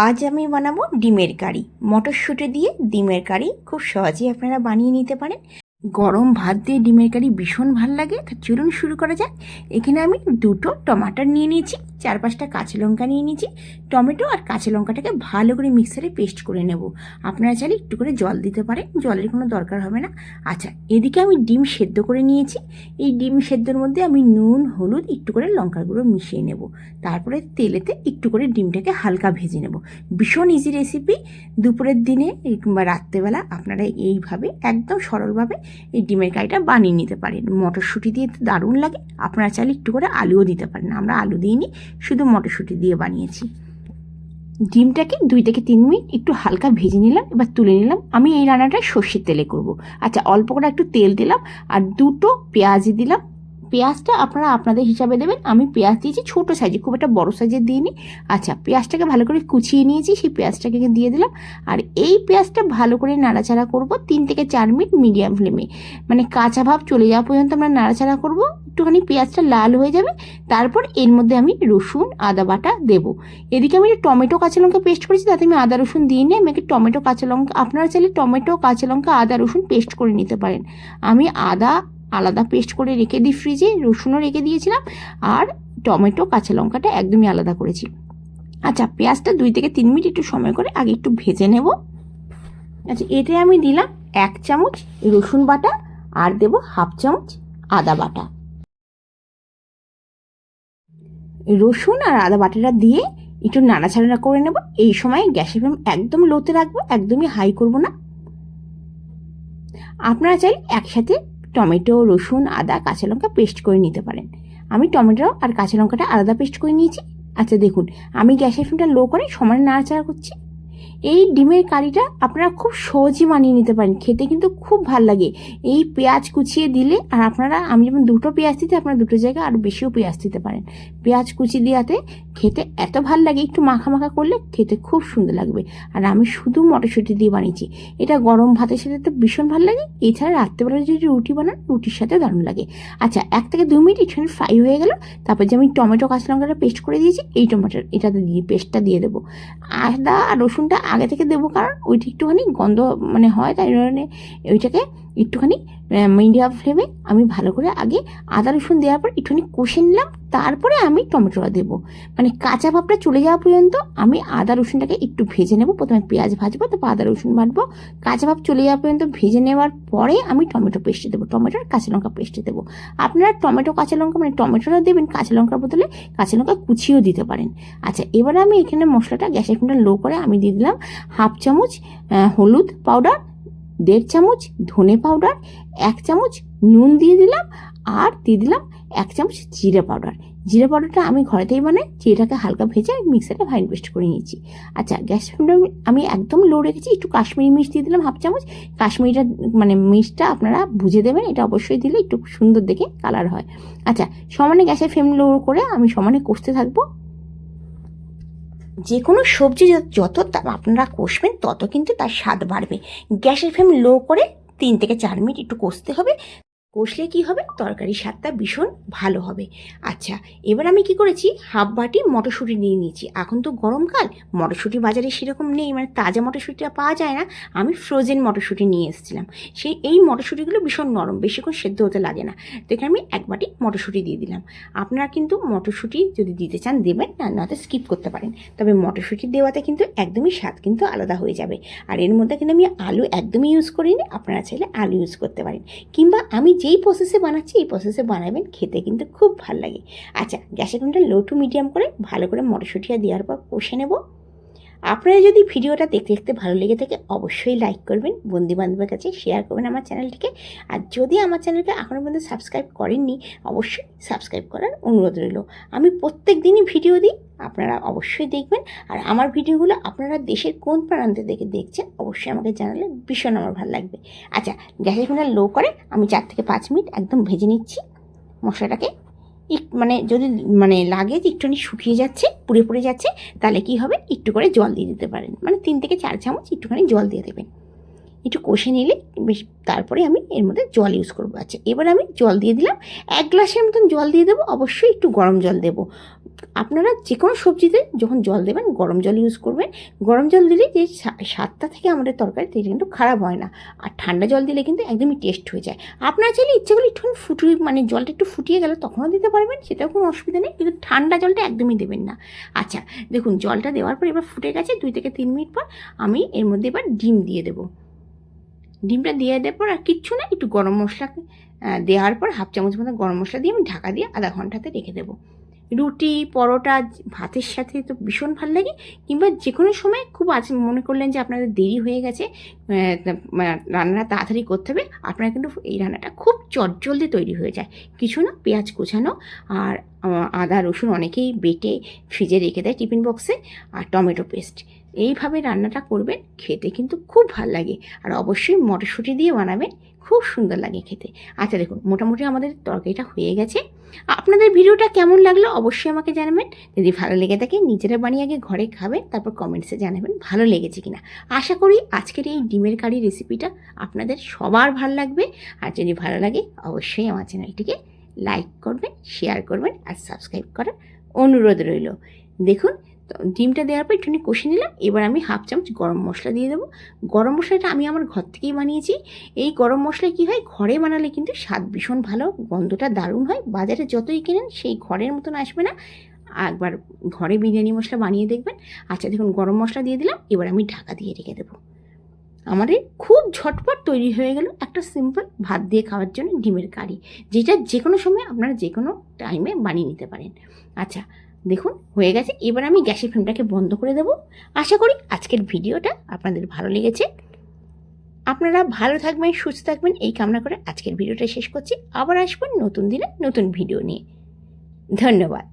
আজ আমি বানাবো ডিমের কারি। মটরশুঁটি দিয়ে ডিমের কারি খুব সহজেই আপনারা বানিয়ে নিতে পারেন। গরম ভাত দিয়ে ডিমের কারি ভীষণ ভালো লাগে। তা চলুন শুরু করা যাক। এখানে আমি দুটো টমাটার নিয়ে নিয়েছি। চার পাঁচটা কাঁচা লঙ্কা নিয়ে নিয়েছি, টমেটো আর কাঁচা লঙ্কাটাকে ভালো করে মিক্সারে পেস্ট করে নেব। আপনারা চাইলে একটু করে জল দিতে পারেন, জলের কোনো দরকার হবে না। আচ্ছা এদিকে আমি ডিম সেদ্ধ করে নিয়েছি। এই ডিম সেদ্ধর মধ্যে আমি নুন, হলুদ, একটু করে লঙ্কার গুঁড়ো মিশিয়ে নেব। তারপরে তেলেতে একটু করে ডিমটাকে হালকা ভেজে নেব। ভীষণ ইজি রেসিপি দুপুরের দিনে কিংবা রাত্রেবেলা আপনারা এইভাবে একদম সরলভাবে এই ডিমের কারিটা বানিয়ে নিতে পারেন। মটরশুঁটি দিয়ে তো দারুণ লাগে। আপনারা চাইলে একটু করে আলুও দিতে পারেন। আমরা আলু দিইনি শুধু মটরশুঁটি দিয়ে বানিয়েছি। ডিমটাকে দুই থেকে তিন মিনিট একটু হালকা ভেজে নিলাম, এবার তুলে নিলাম। আমি এই রান্নাটা সর্ষের তেলে করব। আচ্ছা অল্প করে একটু তেল দিলাম আর দুটো পেঁয়াজ দিলাম। পেঁয়াজটা আপনারা আপনাদের হিসাবে দেবেন। আমি পেঁয়াজ দিয়েছি ছোটো সাইজে, খুব একটা বড় সাইজের দিইনি। আচ্ছা পেঁয়াজটাকে ভালো করে কুচিয়ে নিয়েছি, সেই পেঁয়াজটাকে দিয়ে দিলাম। আর এই পেঁয়াজটা ভালো করে নাড়াচাড়া করব তিন থেকে চার মিনিট মিডিয়াম ফ্লেমে। মানে কাঁচা ভাব চলে যাওয়া পর্যন্ত আমরা নাড়াচাড়া করব। একটুখানি পেঁয়াজটা লাল হয়ে যাবে, তারপর এর মধ্যে আমি রসুন, আদা বাটা দেবো। এদিকে আমি টমেটো কাঁচা লঙ্কা পেস্ট করেছি, তাতে আমি আদা রসুন দিই নি আমি টমেটো কাঁচা লঙ্কা, আপনারা চাইলে টমেটো, কাঁচা লঙ্কা, আদা, রসুন পেস্ট করে নিতে পারেন। আমি আদা আলাদা পেস্ট করে রেখে দিই ফ্রিজে রসুনও রেখে দিয়েছিলাম, আর টমেটো, কাঁচা লঙ্কাটা একদমই আলাদা করেছি। আচ্ছা পেঁয়াজটা দুই থেকে তিন মিনিট একটু সময় করে আগে একটু ভেজে নেব। আচ্ছা এতে আমি দিলাম এক চামচ রসুন বাটা, আর দেব হাফ চামচ আদা বাটা। রসুন আর আদা বাটাটা দিয়ে একটু নাড়াচাড়া করে নেব। এই সময় গ্যাসের ফ্লেম একদম লোতে রাখব, একদমই হাই করব না। আপনারা চাই একসাথে টমেটো, রসুন, আদা, কাঁচা লঙ্কা পেস্ট করে নিতে পারেন। আমি টমেটো আর কাঁচা লঙ্কাটা আলাদা পেস্ট করে নিয়েছি। আচ্ছা দেখুন, আমি গ্যাসের ফ্লেমটা লো করে সমানে নাড়াচাড়া করছি। এই ডিমের কারিটা আপনারা খুব সহজে মানিয়ে নিতে পারেন। খেতে কিন্তু খুব ভালো লাগে। এই পেঁয়াজ কুচিয়ে দিলে আর আপনারা, আমি যেমন দুটো পেঁয়াজ দিতে, আপনারা দুটো জায়গায় আরও বেশিও পেঁয়াজ দিতে পারেন। পেঁয়াজ কুচি দেওয়াতে খেতে এত ভালো লাগে, একটু মাখা মাখা করলে খেতে খুব সুন্দর লাগবে। আর আমি শুধু মটরশুঁটি দিয়ে বানিয়েছি। এটা গরম ভাতের সাথে তো ভীষণ ভালো লাগে, এছাড়া রাত্রেবেলা যদি রুটি বানান, রুটির সাথে দারুণ লাগে। আচ্ছা এক থেকে দু মিনিট একটুখানি ফ্রাই হয়ে গেল, তারপর যে আমি টমেটো, কাঁচা লঙ্কাটা পেস্ট করে দিয়েছি, এই টমেটো এটাতে দিয়ে পেস্টটা দিয়ে দেবো। আদা আর রসুনটা আগে থেকে দেবো, কারণ ওইটা একটুখানি গন্ধ মানে হয়, তাই জন্য ওইটাকে একটুখানি মিডিয়াম ফ্লেমে আমি ভালো করে আগে আদা রসুন দেওয়ার পর একটুখানি কষে নিলাম, তারপরে আমি টমেটোটা দেবো। মানে কাঁচা ভাবটা চলে যাওয়া পর্যন্ত আমি আদা রসুনটাকে একটু ভেজে নেব, প্রথমে পেঁয়াজ ভাজবো, তারপর আদা রসুন বাটবো। কাঁচা ভাব চলে যাওয়া পর্যন্ত ভেজে নেওয়ার পরে আমি টমেটো পেস্টে দেবো টমেটোর কাঁচা লঙ্কা পেস্টে দেবো। আপনারা টমেটো, কাঁচা লঙ্কা মানে টমেটোটা দেবেন, কাঁচা লঙ্কার বদলে কাঁচা লঙ্কা কুচিয়েও দিতে পারেন। আচ্ছা এবারে আমি এখানে মশলাটা গ্যাসের ফ্লেমটা লো করে আমি দিয়ে দিলাম হাফ চামচ হলুদ পাউডার দেড় চামচ ধনে পাউডার এক চামচ নুন দিয়ে দিলাম আর দিয়ে দিলাম এক চামচ জিরে পাউডার জিরে পাউডারটা আমি ঘরেতেই বানাই, জিরেটাকে হালকা ভেজে মিক্সারে ফাইন পেস্ট করে নিয়েছি। আচ্ছা গ্যাস ফ্লেমটা আমি একদম লো রেখেছি, একটু কাশ্মীরি মির্চ দিয়ে দিলাম হাফ চামচ। কাশ্মীরিটা মানে মির্চটা আপনারা বুঝে দেবেন, এটা অবশ্যই দিলে একটু সুন্দর দেখে কালার হয়। আচ্ছা সমানে গ্যাসের ফ্লেম লো করে আমি সমানে কষতে থাকব। যে কোনো সবজি যত আপনারা কষবেন, তত কিন্তু তার স্বাদ বাড়বে। গ্যাসের ফ্লেম লো করে তিন থেকে চার মিনিট একটু কষতে হবে। কষলে কি হবে? তরকারির স্বাদটা ভীষণ ভালো হবে। আচ্ছা এবার আমি কি করেছি? হাফ বাটি মটরশুঁটি নিয়ে নিয়েছি। এখন তো গরমকাল মটরশুঁটি বাজারে সেরকম নেই মানে তাজা মটরশুঁটিটা পাওয়া যায় না। আমি ফ্রোজেন মটরশুঁটি নিয়ে এসেছিলাম। সেই এই মটরশুঁটিগুলো ভীষণ নরম, বেশিক্ষণ সেদ্ধ হতে লাগে না। তো আমি এক বাটি মটরশুঁটি দিয়ে দিলাম। আপনারা কিন্তু মটরশুঁটি যদি দিতে চান, দেবেন, না নয়তো স্কিপ করতে পারেন। তবে মটরশুঁটি দেওয়াতে কিন্তু একদমই স্বাদ কিন্তু আলাদা হয়ে যাবে। আর এর মধ্যে কিন্তু আমি আলু একদমই ইউজ করিনি, আপনারা চাইলে আলু ইউজ করতে পারেন। কিংবা আমি যেই প্রসেসে বানাচ্ছি, এই প্রসেসে বানাবেন, খেতে কিন্তু খুব ভালো লাগে। আচ্ছা গ্যাসের ফ্লেমটা লো টু মিডিয়াম করে ভালো করে মটরশুঁটিয়া দেওয়ার পর কষে নেব। আপনারা যদি ভিডিওটা দেখতে দেখতে ভালো লেগে থাকে, অবশ্যই লাইক করবেন বন্ধু বান্ধবের কাছে শেয়ার করবেন আমার চ্যানেলটিকে আর যদি আমার চ্যানেলকে এখনও পর্যন্ত সাবস্ক্রাইব করেননি, অবশ্যই সাবস্ক্রাইব করার অনুরোধ রইল। আমি প্রত্যেক দিনই ভিডিও দিই, আপনারা অবশ্যই দেখবেন। আর আমার ভিডিওগুলো আপনারা দেশের কোন প্রান্তে দেখে দেখছেন, অবশ্যই আমাকে জানালে ভীষণ আমার ভালো লাগবে। আচ্ছা গ্যাসের ফ্লেমটা লো করে, আমি চার থেকে পাঁচ মিনিট একদম ভেজে নিচ্ছি মশলাটাকে। মানে যদি মানে লাগে যে একটুখানি শুকিয়ে যাচ্ছে, পুড়ে পুড়ে যাচ্ছে, তাহলে কি হবে? একটু করে জল দিয়ে দিতে পারেন। মানে তিন থেকে চার চামচ একটুখানি জল দিয়ে দেবেন। একটু কষে নিলে বেশ, তারপরে আমি এর মধ্যে জল ইউজ করব। আচ্ছা এবার আমি জল দিয়ে দিলাম। এক গ্লাসের মতন জল দিয়ে দেবো। অবশ্যই একটু গরম জল দেবো। আপনারা যে কোনো সবজিতে যখন জল দেবেন, গরম জল ইউজ করবেন, গরম জল দিলে যে স্বা- স্বাদটা থেকে আমাদের তরকারি সেটা কিন্তু খারাপ হয় না। আর ঠান্ডা জল দিলে কিন্তু একদমই টেস্ট হয়ে যায়। আপনারা চাইলে ইচ্ছে করলে একটুখানি ফুটিয়ে মানে জলটা একটু ফুটিয়ে গেলে তখনও দিতে পারবেন, সেটাও কোনো অসুবিধা নেই, কিন্তু ঠান্ডা জলটা একদমই দেবেন না। আচ্ছা দেখুন জলটা দেওয়ার পর এবার ফুটে গেছে দুই থেকে তিন মিনিট পর আমি এর মধ্যে এবার ডিম দিয়ে দেবো। ডিমটা দিয়ে দেওয়ার পর আর কিচ্ছু না, একটু গরম মশলা দেওয়ার পর হাফ চামচ মতো গরম মশলা দিয়ে আমি ঢাকা দিয়ে আধা ঘন্টাতে রেখে দেবো। রুটি, পরোটা, ভাতের সাথে তো ভীষণ ভালো লাগে। কিংবা যে কোনো সময় খুব আজ মনে করলেন যে আপনাদের দেরি হয়ে গেছে রান্নাটা তাড়াতাড়ি করতে হবে, আপনারা কিন্তু এই রান্নাটা খুব চটজলদি তৈরি হয়ে যায়। কিছু না, পেঁয়াজ কুচানো আর, আদা, রসুন অনেকেই বেটে ফ্রিজে রেখে দেয় টিফিন বক্সে, আর টমেটো পেস্ট। এইভাবে রান্নাটা করবেন, খেতে কিন্তু খুব ভালো লাগে। আর অবশ্যই মটরশুঁটি দিয়ে বানাবেন, খুব সুন্দর লাগে খেতে। আচ্ছা দেখুন, মোটামুটি আমাদের তরকারিটা হয়ে গেছে। আপনাদের ভিডিওটা কেমন লাগল অবশ্যই আমাকে জানাবেন। যদি ভালো লেগে থাকে, নিজেরা বানিয়ে আগে ঘরে খাবেন, তারপর কমেন্টসে জানাবেন ভালো লেগেছে কিনা। আশা করি আজকের এই ডিমের কারি রেসিপিটা আপনাদের সবার ভালো লাগবে। আর যদি ভালো লাগে, অবশ্যই আমার চ্যানেলটিকে লাইক করবেন, শেয়ার করবেন আর সাবস্ক্রাইব করার অনুরোধ রইল। দেখুন ডিমটা দেওয়ার পর একটুখানি কষে নিলাম। এবার আমি হাফ চামচ গরম মশলা দিয়ে দেবো। গরম মশলাটা আমি আমার ঘর থেকেই বানিয়েছি। এই গরম মশলা কী হয়? ঘরে বানালে কিন্তু স্বাদ ভীষণ ভালো, গন্ধটা দারুণ হয়। বাজারে যতই কেনেন, সেই ঘরের মতন আসবে না। একবার ঘরে বিরিয়ানি মশলা বানিয়ে দেখবেন। আচ্ছা দেখুন, গরম মশলা দিয়ে দিলাম। এবার আমি ঢাকা দিয়ে রেখে দেবো। আমাদের খুব ঝটপট তৈরি হয়ে গেল একটা সিম্পল ভাত দিয়ে খাওয়ার জন্য ডিমের কারি, যেটা যে কোনো সময় আপনারা যে কোনো টাইমে বানিয়ে নিতে পারেন। আচ্ছা দেখুন, হয়ে গেছে। এবার আমি গ্যাসের ফ্লেমটাকে বন্ধ করে দেব। আশা করি আজকের ভিডিওটা আপনাদের ভালো লেগেছে। আপনারা ভালো থাকবেন, সুস্থ থাকবেন, এই কামনা করে আজকের ভিডিওটা শেষ করছি। আবার আসবেন নতুন দিনে নতুন ভিডিও নিয়ে। ধন্যবাদ।